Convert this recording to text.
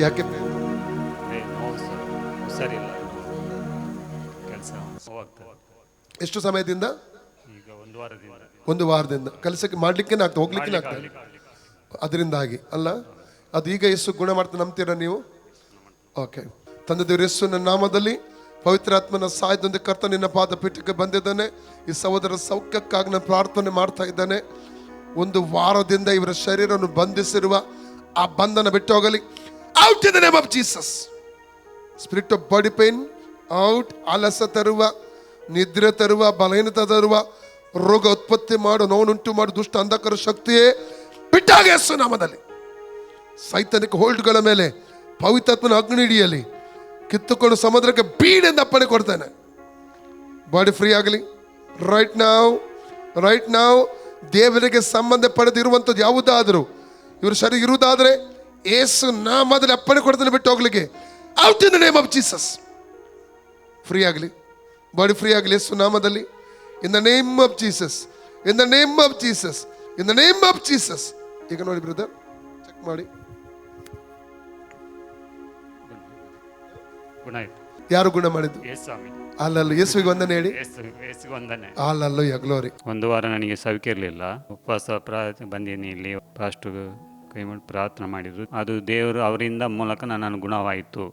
ಯಾಕೆ ಕೆಲಸ ಎಷ್ಟು ಸಮಯದಿಂದ ಈಗ ಒಂದು ವಾರದಿಂದ ಒಂದು ವಾರದಿಂದ ಕೆಲಸಕ್ಕೆ ಮಾಡ್ಲಿಕ್ಕೆ ಆಗ್ತದೆ ಹೋಗ್ಲಿಕ್ಕೆ ಆಗ್ತದೆ ಅದರಿಂದಾಗಿ ಅಲ್ಲ ಅದು ಈಗ ಯೇಸು ಗುಣ ಮಾಡ್ತಾ ನಂಬ್ತೀರಾ ನೀವು ಓಕೆ ತಂದೆ ದೇವರು ಯೇಸುವಿನ ನಾಮದಲ್ಲಿ ಪವಿತ್ರಾತ್ಮನ ಸಹಾಯದೊಂದಿಗೆ ಕರ್ತ ನಿನ್ನ ಪಾದ ಪೀಠಕ್ಕೆ ಬಂದಿದ್ದಾನೆ ಈ ಸಹೋದರ ಸೌಖ್ಯಕ್ಕಾಗಿ ನಾನು ಪ್ರಾರ್ಥನೆ ಮಾಡ್ತಾ ಇದ್ದಾನೆ ಒಂದು ವಾರದಿಂದ ಇವರ ಶರೀರವನ್ನು ಬಂಧಿಸಿರುವ ಆ ಬಂಧನ ಬಿಟ್ಟು ಹೋಗಲಿ. Out in the name of Jesus spirit of body pain out ಆಲಸ ತರುವ ನಿದ್ರೆ ತರುವ ಬಲಹೀನತೆ ತರುವ ರೋಗ ಉತ್ಪತ್ತಿ ಮಾಡು ನೋವುಂಟು ಮಾಡು ದುಷ್ಟ ಅಂಧಕರ ಶಕ್ತಿಯೇ ಬಿಟ್ಟಾಗ ಯೇಸು ನಾಮದಲ್ಲಿ. ಸೈತನಿಕ ಹೋಲ್ಡ್ಗಳ ಮೇಲೆ, ಪವಿತ್ರಾತ್ಮನ ಅಗ್ನಿ ಹಿಡಿಯಲಿ ಕಿತ್ತುಕೊಂಡು ಸಮುದ್ರಕ್ಕೆ ಬೀಡೆಂದು ಅಪ್ಪಣೆ ಕೊಡ್ತಾನೆ. ಬಾಡಿ ಫ್ರೀ ಆಗಲಿ. ರೈಟ್ ನಾವು ರೈಟ್ ನಾವು ದೇವರಿಗೆ ಸಂಬಂಧ ಪಡೆದಿರುವಂಥದ್ದು ಯಾವುದಾದರೂ, ಇವರು ಸರಿ ಇರುವುದಾದ್ರೆ ಏಸು ನಾಮದಲ್ಲಿ ಅಪ್ಪಣೆ ಕೊಡ್ತಾನೆ ಬಿಟ್ಟು ಹೋಗ್ಲಿಕ್ಕೆ out in the name of Jesus free ಆಗಲಿ. ಬಾಡಿ ಫ್ರೀ ಆಗಲಿ ಯೇಸು ನಾಮದಲ್ಲಿ. In the name of Jesus in the name of Jesus in the name of Jesus ಈಗ ನೋಡಿ ಬ್ರದರ್ ಚೆಕ್ ಮಾಡಿ. ಯಾರು ಗುಣ ಮಾಡಿದ್ದು? ಅಲ್ಲಲ್ಲ ಯೇಸುವಿಗೆ ವಂದನೆ ಹೇಳಿ. ಅಲ್ಲಲ್ಲೂ ಅಲ್ಲಲ್ಲೋ ಯಗ್ಲೋರಿ. ಒಂದು ವಾರ ನನಗೆ ಸವಿಕೆ ಇರಲಿಲ್ಲ. ಉಪವಾಸ ಪ್ರಾ ಬಂದೀನಿ ಇಲ್ಲಿ. ಫಾಸ್ಟ್ ಕೈ ಮಾಡಿ ಪ್ರಾರ್ಥನೆ ಮಾಡಿದರು. ಅದು ದೇವರು ಅವರಿಂದ ಮೂಲಕ ನಾನು ಗುಣವಾಯಿತು.